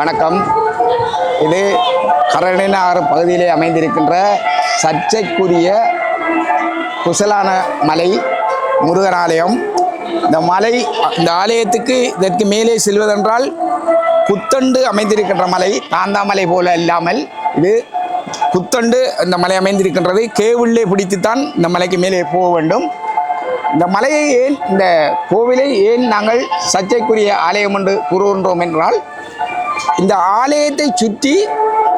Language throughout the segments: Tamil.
வணக்கம். இது கரணினாறு பகுதியிலே அமைந்திருக்கின்ற சர்ச்சைக்குரிய குசலான மலை முருகன் ஆலயம் இந்த மலை இந்த ஆலயத்துக்கு இதற்கு மேலே செல்வதென்றால் புத்தண்டு அமைந்திருக்கின்ற மலை தாந்தாமலை போல இல்லாமல் இது புத்தண்டு இந்த மலை அமைந்திருக்கின்றது. கேவுள்ளே பிடித்துத்தான் இந்த மலைக்கு மேலே போக வேண்டும். இந்த மலையை ஏன் இந்த கோவிலை ஏன் நாங்கள் சர்ச்சைக்குரிய ஆலயம் என்று கூறுகின்றோம் என்றால் இந்த ஆலயத்தை சுற்றி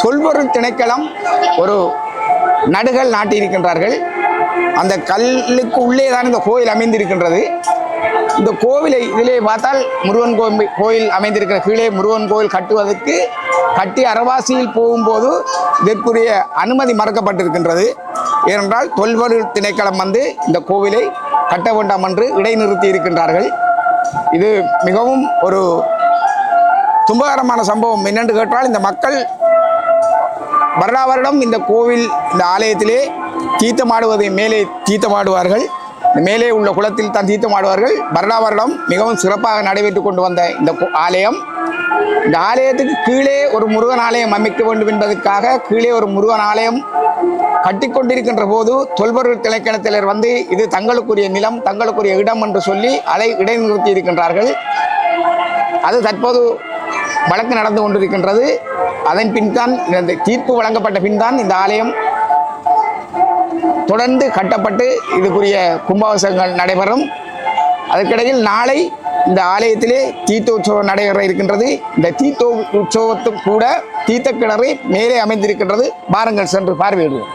தொல்பொருள் திணைக்களம் ஒரு நடுகள் நாட்டியிருக்கின்றார்கள். அந்த கல்லுக்கு உள்ளே தான் இந்த கோயில் அமைந்திருக்கின்றது. இந்த கோவிலை இதிலே பார்த்தால் முருகன் கோவில் கோயில் அமைந்திருக்கிற கீழே முருகன் கோயில் கட்டுவதற்கு கட்டி அரவாசியில் போகும்போது இதற்குரிய அனுமதி மறக்கப்பட்டிருக்கின்றது. ஏனென்றால் தொல்பொருள் திணைக்களம் வந்து இந்த கோவிலை கட்ட வேண்டாம் என்று இடைநிறுத்தி இருக்கின்றார்கள். இது மிகவும் ஒரு துன்பகரமான சம்பவம் என்னென்று கேட்டால் இந்த மக்கள் வருடா வருடம் இந்த கோவில் இந்த ஆலயத்திலே தீர்த்தமாடுவதை மேலே தீர்த்தமாடுவார்கள். இந்த மேலே உள்ள குளத்தில் தான் தீர்த்தமாடுவார்கள். வருடா வருடம் மிகவும் சிறப்பாக நடைபெற்று கொண்டு வந்த இந்த கோ- ஆலயம். இந்த ஆலயத்துக்கு கீழே ஒரு முருகன் ஆலயம் அமைக்க வேண்டும் என்பதற்காக கீழே ஒரு முருகன் ஆலயம் கட்டிக்கொண்டிருக்கின்ற போது தொல்பொருள் திணைக்களத்தினர் வந்து இது தங்களுக்குரிய நிலம் தங்களுக்குரிய இடம் என்று சொல்லி அதை இடைநிறுத்தி இருக்கின்றார்கள். அது தற்போது வழக்கு நடந்து கொண்டிருக்கின்றது. அதன் பின் தான் இந்த தீர்ப்பு வழங்கப்பட்ட பின் தான் இந்த ஆலயம் தொடர்ந்து கட்டப்பட்டு இதுக்குரிய கும்பாபிஷேகங்கள் நடைபெறும். அதற்கிடையில் நாளை இந்த ஆலயத்திலே தீர்த்த உற்சவம் நடைபெற இருக்கின்றது. இந்த தீர்த்த உற்சவத்தும் கூட தீர்த்த கிணறு மேலே அமைந்திருக்கின்றது. பாருங்கள் சென்று பார்வையிடுவோம்.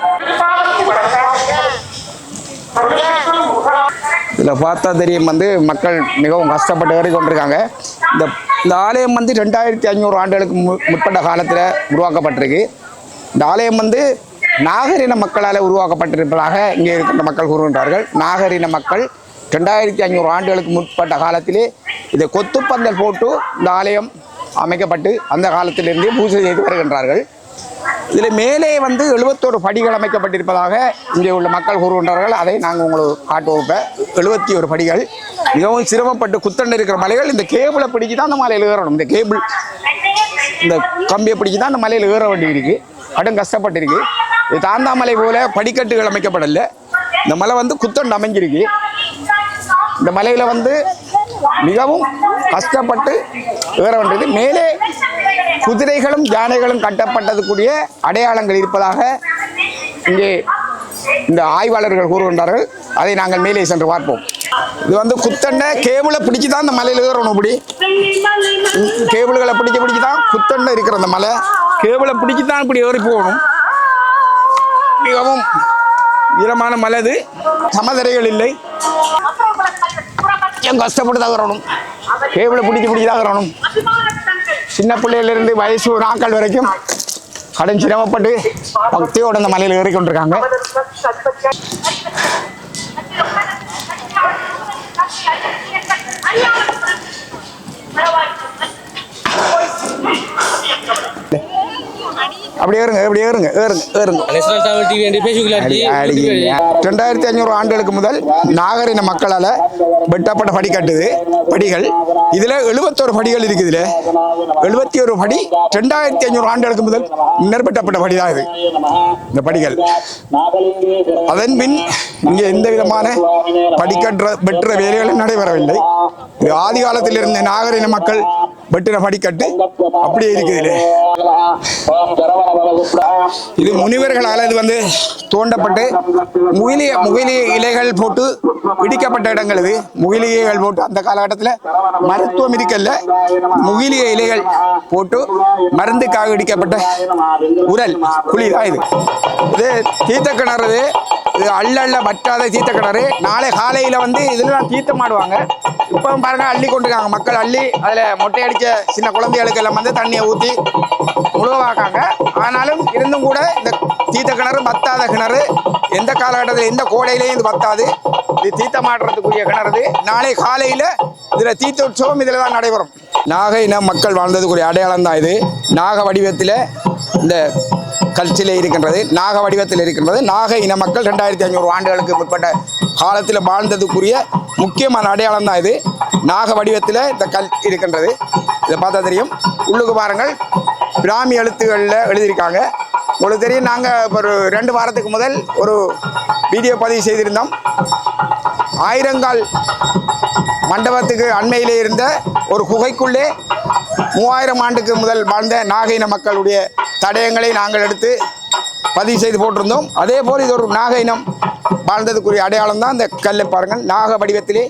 இதில் பார்த்தா தெரியும் வந்து மக்கள் மிகவும் கஷ்டப்பட்டு ஏறி கொண்டிருக்காங்க. இந்த இந்த ஆலயம் வந்து ரெண்டாயிரத்தி ஐநூறு ஆண்டுகளுக்கு மு முற்பட்ட காலத்தில் உருவாக்கப்பட்டிருக்கு. இந்த ஆலயம் வந்து நாகரின மக்களால் உருவாக்கப்பட்டிருப்பதாக இங்கே இருக்கின்ற மக்கள் கூறுகின்றார்கள். நாகரின மக்கள் ரெண்டாயிரத்தி ஐநூறு ஆண்டுகளுக்கு முற்பட்ட காலத்திலே இதை கொத்துப்பந்தல் போட்டு இந்த ஆலயம் அமைக்கப்பட்டு அந்த காலத்திலிருந்தே பூஜை செய்து வருகின்றார்கள். இதில் மேலே வந்து எழுபத்தோரு படிகள் அமைக்கப்பட்டிருப்பதாக இங்கே உள்ள மக்கள் கூறுகின்றார்கள். அதை நாங்கள் உங்களுக்கு காட்டுவோம். இப்போ எழுபத்தி ஒரு படிகள். மிகவும் சிரமப்பட்டு குத்தண்டு இருக்கிற மலைகள் இந்த கேபிளை பிடிச்சி தான் அந்த மலையில் ஏறணும். இந்த கேபிள் இந்த கம்பியை பிடிச்சி தான் அந்த மலையில் ஏற வேண்டி இருக்குது கடும் கஷ்டப்பட்டிருக்கு. இது தாந்தாமலை போல படிக்கட்டுகள் அமைக்கப்படலை. இந்த மலை வந்து குத்தண்டு அமைஞ்சிருக்கு. இந்த மலையில் வந்து மிகவும் கஷ்டப்பட்டு ஏற வேண்டியது. மேலே குதிரைகளும் யானைகளும் கட்டப்பட்டதுக்குரிய அடையாளங்கள் இருப்பதாக இங்கே இந்த ஆய்வாளர்கள் கூறுகின்றார்கள். அதை நாங்கள் மேலே சென்று பார்ப்போம். இது வந்து குத்தண்டை கேபிளை பிடிச்சி தான் இந்த மலையில் ஏறணும் இப்படி. கேபிள்களை பிடிச்சி பிடிச்சி தான் குத்தண்டை இருக்கிற அந்த மலை. கேபிளை பிடிச்சி தான் இப்படி ஏறி போகணும். மிகவும் ஈரமான மலை இது சமதரைகள் இல்லை. கஷ்டப்பட்டு தான் வரணும் கேபிளை பிடிச்சி பிடிச்சி தான் வரணும் சின்ன பிள்ளையிலிருந்து வயசு நாட்கள் வரைக்கும் கடும் சிரமப்பட்டு பக்தியோட அந்த மலையில் ஏறிக்கொண்டிருக்காங்க. அப்படி ஏறுங்க அப்படி ஏறுங்க ஏறுங்க. ஏறுங்க ரெண்டாயிரத்தி ஐநூறு ஆண்டுகளுக்கு முதல் நாகரின மக்களால் வெட்டப்பட்ட படி கட்டுது படிகள். இதில் எழுபத்தோரு படிகள் இருக்குது இதில். எழுபத்தி ஒரு படி ரெண்டாயிரத்தி ஐநூறு ஆண்டுகளுக்கு முதல் முன்னர் வெட்டப்பட்ட படி தான் இது. இந்த படிகள். அதன் பின் இங்கே எந்த விதமான படிக்கட்டுற வெட்டுற வேலைகளும் நடைபெறவில்லை. இது ஆதி காலத்தில் இருந்த நாகரிக மக்கள் வெட்டின படிக்கட்டு. அப்படியே இருக்குது இது முனிவர்களால் இது வந்து தோண்டப்பட்டு முகிலிய முகிலிய இலைகள் போட்டு இடிக்கப்பட்ட இடங்கள் இது. முகிலிகைகள் போட்டு அந்த காலகட்டத்தில் மருத்துவம் இருக்கல்ல. முகிலிய இலைகள் போட்டு மருந்துக்காக இடிக்கப்பட்ட உரல். குழி தான் இது. இது தீர்த்த கிணறு இது. அள்ள அள்ள வட்டாத தீர்த்த கிணறு நாளை காலையில் வந்து இதில் தான் தீர்த்தம் ஆடுவாங்க. இப்போ பாருங்கள் அள்ளி கொண்டுருக்காங்க. மக்கள் அள்ளி அதில் மொட்டை அடித்த சின்ன குழந்தைகளுக்கு எல்லாம் வந்து தண்ணியை ஊற்றி முழுவாக்காங்க ஆனாலும் இருந்தும் கூட இந்த தீர்த்த கிணறு பத்தாத கிணறு. எந்த காலகட்டத்தில் எந்த கோடையிலையும் இது பத்தாது. இது தீர்த்தம் ஆடுறதுக்குரிய கிணறு நாளை காலையில் இதில் தீர்த்த உற்சவம் இதில் தான் நடைபெறும். நாகை இன மக்கள் வாழ்ந்ததுக்குரிய அடையாளம் தான் இது. நாக வடிவத்தில் இந்த கல்ச்சிலே இருக்கின்றது நாக வடிவத்தில் இருக்கின்றது. நாக இன மக்கள் ரெண்டாயிரத்தி ஐநூறு ஆண்டுகளுக்கு முற்பட்ட காலத்தில் வாழ்ந்ததுக்குரிய முக்கியமான அடையாளம் தான் இது. நாக வடிவத்தில் இந்த கல் இருக்கின்றது. இதை பார்த்தா தெரியும். உள்ளுக்கு பாருங்கள். பிராமி எழுத்துக்களில் எழுதியிருக்காங்க. உங்களுக்கு தெரியும் நாங்கள் ஒரு ரெண்டு வாரத்துக்கு முதல் ஒரு வீடியோ பதிவு செய்திருந்தோம். ஆயிரங்கால் மண்டபத்துக்கு அண்மையிலே இருந்த ஒரு குகைக்குள்ளே மூவாயிரம் ஆண்டுக்கு முதல் வாழ்ந்த நாகையின மக்களுடைய தடயங்களை நாங்கள் எடுத்து பதிவு செய்து போட்டிருந்தோம். அதே போல் இது ஒரு நாக இனம் வாழ்ந்ததுக்குரிய அடையாளம் தான் இந்த கல்லை பாருங்கள். நாக வடிவத்திலே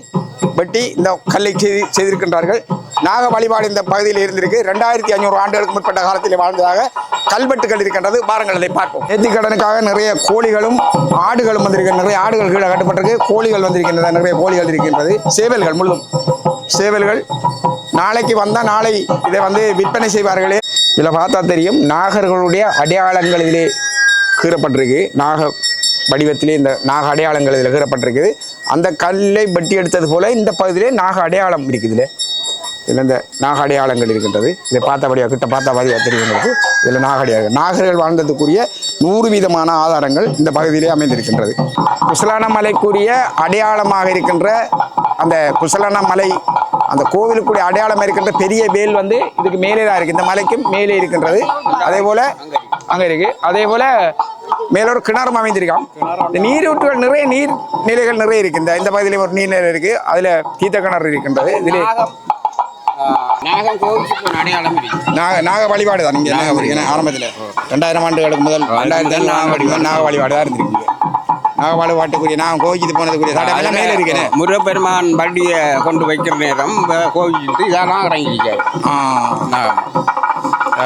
வெட்டி இந்த கல்லை செய்து செய்திருக்கின்றார்கள். நாக வழிபாடு இந்த பகுதியில் இருந்திருக்கு. ரெண்டாயிரத்தி ஐநூறு ஆண்டுகளுக்கு முற்பட்ட காலத்தில் வாழ்ந்ததாக கல்வெட்டுகள் இருக்கின்றது. பாருங்கள் அதை பார்ப்போம். நேர்த்திக்கடனுக்காக நிறைய கோழிகளும் ஆடுகளும் வந்திருக்கு நிறைய ஆடுகள் கீழே கட்டப்பட்டிருக்கு. கோழிகள் வந்திருக்கின்றன. நிறைய கோழிகள் இருக்கின்றது. சேவல்கள் முள்ளும். சேவல்கள் நாளைக்கு வந்தால் நாளை இதை வந்து விற்பனை செய்வார்களே. இதில் பார்த்தா தெரியும் நாகர்களுடைய அடையாளங்கள் இதிலே கீறப்பட்டிருக்கு. நாக வடிவத்திலே இந்த நாக அடையாளங்கள் இதில் கீறப்பட்டிருக்குது. அந்த கல்லை வெட்டி எடுத்தது போல இந்த பகுதியிலே நாக அடையாளம் இருக்குது இதில் இதில் இந்த நாக அடையாளங்கள் இருக்கின்றது. இதை பார்த்தபடியாக கிட்ட பார்த்தபடியாக தெரியும் உங்களுக்கு. இதில் நாக அடையாளம் நாகர்கள் வாழ்ந்ததுக்குரிய நூறு விதமான ஆதாரங்கள் இந்த பகுதியிலே அமைந்திருக்கின்றது. குசலான மலைக்குரிய அடையாளமாக இருக்கின்ற அந்த குசலான மலை அந்த கோவிலுக்குரிய அடையாளம் இருக்கின்ற பெரிய வேல் வந்து இதுக்கு மேலே தான் இருக்குது இந்த மலைக்கும் மேலே இருக்கின்றது. அதே போல் அங்கே இருக்கு. அதே போல் மேல ஒரு கிணறும் அமைந்திருக்காம். இந்த நீரூற்றுகள் நிறைய நீர் நிலைகள் நிறைய இருக்கு. இந்த இந்த பகுதியில ஒரு நீர் நிலை இருக்கு. அதுல தீர்த்த கிணறு இருக்கின்றது. இதுல நாக நாக வழிபாடு தான் இங்க நாக ஆரம்பத்துல. ரெண்டாயிரம் ஆண்டுகளுக்கு முதல் ரெண்டாயிரத்தி நாக வழிபாடு தான் இருந்திருக்கு. நாக வழிபாட்டுக்குரிய நான் கோவிச்சுட்டு போனதுக்குரிய தடவை மேல இருக்கிறேன் முருகப்பெருமான் பண்டிகை கொண்டு வைக்கிற நேரம் கோவிச்சுட்டு இதெல்லாம்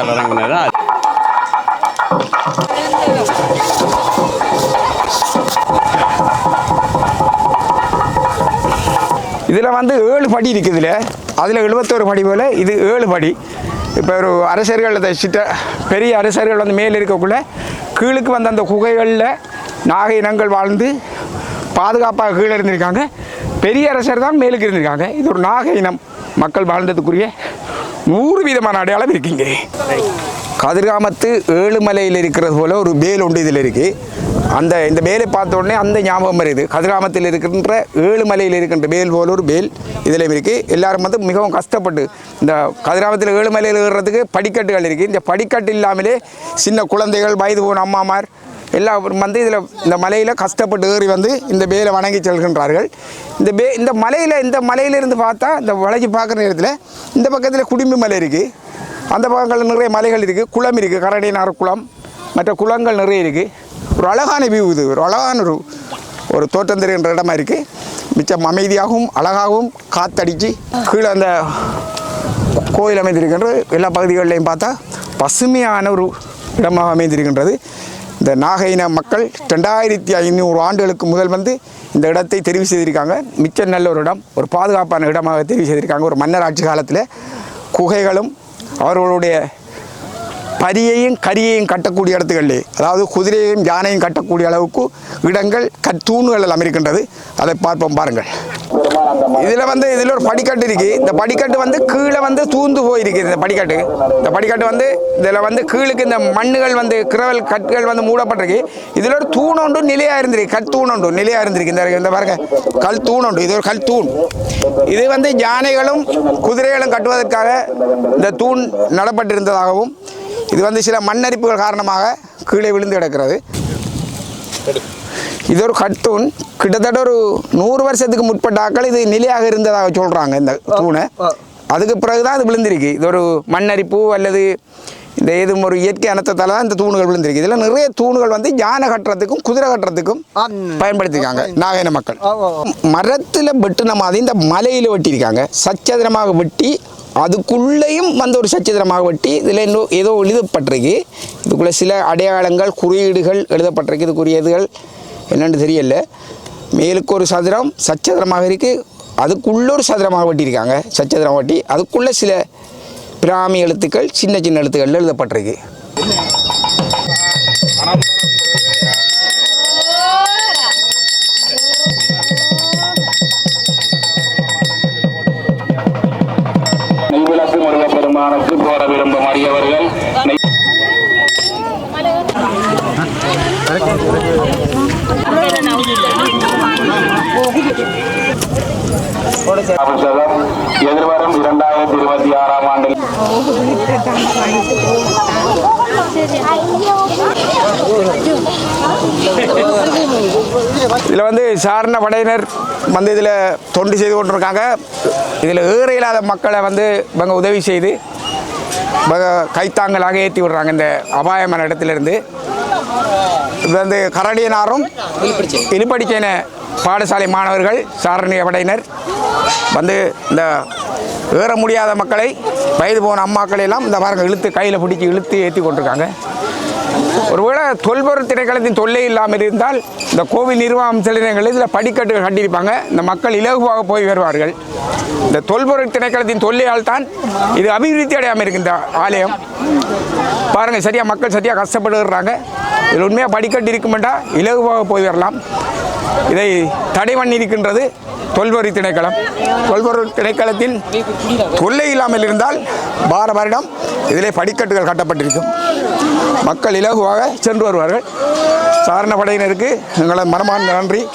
இறங்கினதா? இதில் வந்து ஏழு படி இருக்குது இதில் அதில் எழுபத்தோரு படி போல் இது ஏழு படி. இப்போ ஒரு அரசர்கள் சிட்ட பெரிய அரசர்கள் வந்து மேலே இருக்கக்குள்ள கீழுக்கு வந்த அந்த குகைகளில் நாக இனங்கள் வாழ்ந்து பாதுகாப்பாக கீழே இருந்திருக்காங்க பெரிய அரசர் தான் மேலுக்கு இருந்திருக்காங்க. இது ஒரு நாக இனம். மக்கள் வாழ்ந்ததுக்குரிய நூறு விதமான அடையாளம் இருக்குங்க கதிர்காமத்து ஏழுமலையில் இருக்கிறது போல ஒரு மேல் ஒன்று இதில் இருக்குது அந்த இந்த மேலை பார்த்த உடனே அந்த ஞாபகம் வருது. கதிர்காமத்தில் இருக்கின்ற ஏழுமலையில் இருக்கின்ற மேல் போல ஒரு மேல் இதில் இருக்குது எல்லாரும் வந்து மிகவும் கஷ்டப்பட்டு இந்த கதிராமத்தில் ஏழுமலையில் ஏறுறதுக்கு படிக்கட்டுகள் இருக்குது இந்த படிக்கட்டு இல்லாமலே சின்ன குழந்தைகள் வயது போன அம்மாமார் எல்லாம் வந்து இதில் இந்த மலையில் கஷ்டப்பட்டு ஏறி வந்து இந்த வேலை வணங்கி செல்கின்றார்கள். இந்த பே இந்த மலையில் இந்த மலையிலிருந்து பார்த்தா இந்த வளைச்சி பார்க்குற நேரத்தில் இந்த பக்கத்தில் குடும்பி மலை இருக்குது அந்த பக்கங்களில் நிறைய மலைகள் இருக்குது குளம் இருக்குது கரடினார் குளம் மற்ற குளங்கள் நிறைய இருக்குது ஒரு அழகான வியூ இது. ஒரு அழகான ஒரு ஒரு தோட்டம் தெரிகின்ற இடமா இருக்குது மிச்சம் அமைதியாகவும் அழகாகவும் காத்தடித்து கீழே அந்த கோயில் அமைந்திருக்கின்ற எல்லா பகுதிகளிலையும் பார்த்தா பசுமையான ஒரு இடமாக அமைந்திருக்கின்றது. இந்த நாகையின மக்கள் ரெண்டாயிரத்தி ஐநூறு ஆண்டுகளுக்கு முதல் வந்து இந்த இடத்தை தெரிவு செய்திருக்காங்க. மிச்ச நல்ல ஒரு இடம் ஒரு பாதுகாப்பான இடமாக தெரிவு செய்திருக்காங்க. ஒரு மன்னர் ஆட்சி காலத்தில் குகைகளும் அவர்களுடைய பரியையும் கரியையும் கட்டக்கூடிய இடத்துகளிலே அதாவது குதிரையையும் யானையும் கட்டக்கூடிய அளவுக்கு இடங்கள் கத்தூண்கள் எல்லாம் இருக்கின்றது. அதை பார்ப்போம் பாருங்கள். இதில் வந்து இதில் ஒரு படிக்கட்டு இருக்கு. இந்த படிக்கட்டு வந்து கீழே வந்து தூந்து போயிருக்கு இந்த படிக்கட்டு. இந்த படிக்கட்டு வந்து இதில் வந்து கீழுக்கு இந்த மண்ணுகள் வந்து கிரவல் கற்கள் வந்து மூடப்பட்டிருக்கு. இதில் ஒரு தூண் ஒன்று நிலையாக இருந்திருக்கு. கல் தூண் ஒன்று நிலையாக இருந்திருக்கு. இந்த இந்த பாருங்க. கல் தூண் ஒன்று. இது ஒரு கல் தூண். இது வந்து யானைகளும் குதிரைகளும் கட்டுவதற்காக இந்த தூண் நடப்பட்டிருந்ததாகவும் இது வந்து சில மண்ணரிப்புகள் காரணமாக கீழே விழுந்து கிடக்கிறது. இது ஒரு கட்டூன் கிட்டத்தட்ட ஒரு நூறு வருஷத்துக்கு முற்பட்ட ஆக்கள் இது நிலையாக இருந்ததாக சொல்கிறாங்க இந்த தூணை. அதுக்கு பிறகு தான் இது விழுந்திருக்கு. இது ஒரு மண்ணரிப்பு அல்லது இந்த ஏதும் ஒரு இயற்கை அனத்தத்தால் தான் இந்த தூணுகள் விழுந்திருக்கு. இதில் நிறைய தூணுகள் வந்து யானை கட்டுறதுக்கும் குதிரை கட்டுறதுக்கும் பயன்படுத்தியிருக்காங்க நாகயின மக்கள். மரத்தில் வெட்டின மாதிரி இந்த மலையில் வெட்டியிருக்காங்க. சச்சதுரமாக வெட்டி அதுக்குள்ளேயும் வந்து ஒரு சச்சித்திரமாக வெட்டி இதில் இன்னும் ஏதோ எழுதப்பட்டிருக்கு. இதுக்குள்ளே சில அடையாளங்கள் குறியீடுகள் எழுதப்பட்டிருக்கு. இதுக்குரியதுகள் என்னென்னு தெரியல. மேலுக்கு ஒரு சதுரம் சச்சதுரமாக இருக்குது அதுக்குள்ளே ஒரு சதுரமாக வெட்டியிருக்காங்க. சச்சதுரம் வெட்டி அதுக்குள்ளே சில பிராமி எழுத்துக்கள் சின்ன சின்ன எழுத்துக்கள் எழுதப்பட்டிருக்கு. முருகப்பெருமானுக்கு போற விரும்பும் அடியவர்கள். எதிர்வரும் இரண்டாயிரத்தி இருபத்தி ஆறாம் ஆண்டு இதில் வந்து சாரண படையினர் வந்து இதில் தொண்டு செய்து கொண்டிருக்காங்க. இதில் ஏற இல்லாத மக்களை வந்து இவங்க உதவி செய்து கைத்தாங்களாக கைத்தாங்கலாக ஏற்றி விடுறாங்க இந்த அபாயமான இடத்துலேருந்து. இது வந்து கரடியனாரும் இனிப்படிச்சேன பாடசாலை மாணவர்கள் சாரணிய படையினர் வந்து இந்த ஏற முடியாத மக்களை வயது போன அம்மாக்களை எல்லாம் இந்த மரங்கள் இழுத்து கையில் பிடிச்சி இழுத்து ஏற்றி கொண்டிருக்காங்க. ஒருவேளை தொல்பொருள் திணைக்களத்தின் தொல்லை இல்லாமல் இருந்தால் இந்த கோவில் நிர்வாகம் சில நேரங்களில் இதில் படிக்கட்டுகள் கட்டியிருப்பாங்க. இந்த மக்கள் இலகுவாக போய் வருவார்கள். இந்த தொல்பொருள் திணைக்களத்தின் தொல்லையால் தான் இது அபிவிருத்தி அடையாமல் இருக்கு இந்த ஆலயம். பாருங்கள் சரியாக மக்கள் சரியாக கஷ்டப்படுறாங்க இதில் உண்மையாக படிக்கட்டு இருக்குமெண்டா இலகுவாக போய் வரலாம். இதை தடை பண்ணியிருக்கின்றது தொல்பொருள் திணைக்களம். தொல்பொருள் திணைக்களத்தின் தொல்லை இல்லாமல் இருந்தால் வார வருடம் இதிலே படிக்கட்டுகள் கட்டப்பட்டிருக்கும். மக்கள் இலகுவாக சென்று வருவார்கள். சாரண படையினருக்கு எங்களது மனமார்ந்த நன்றி.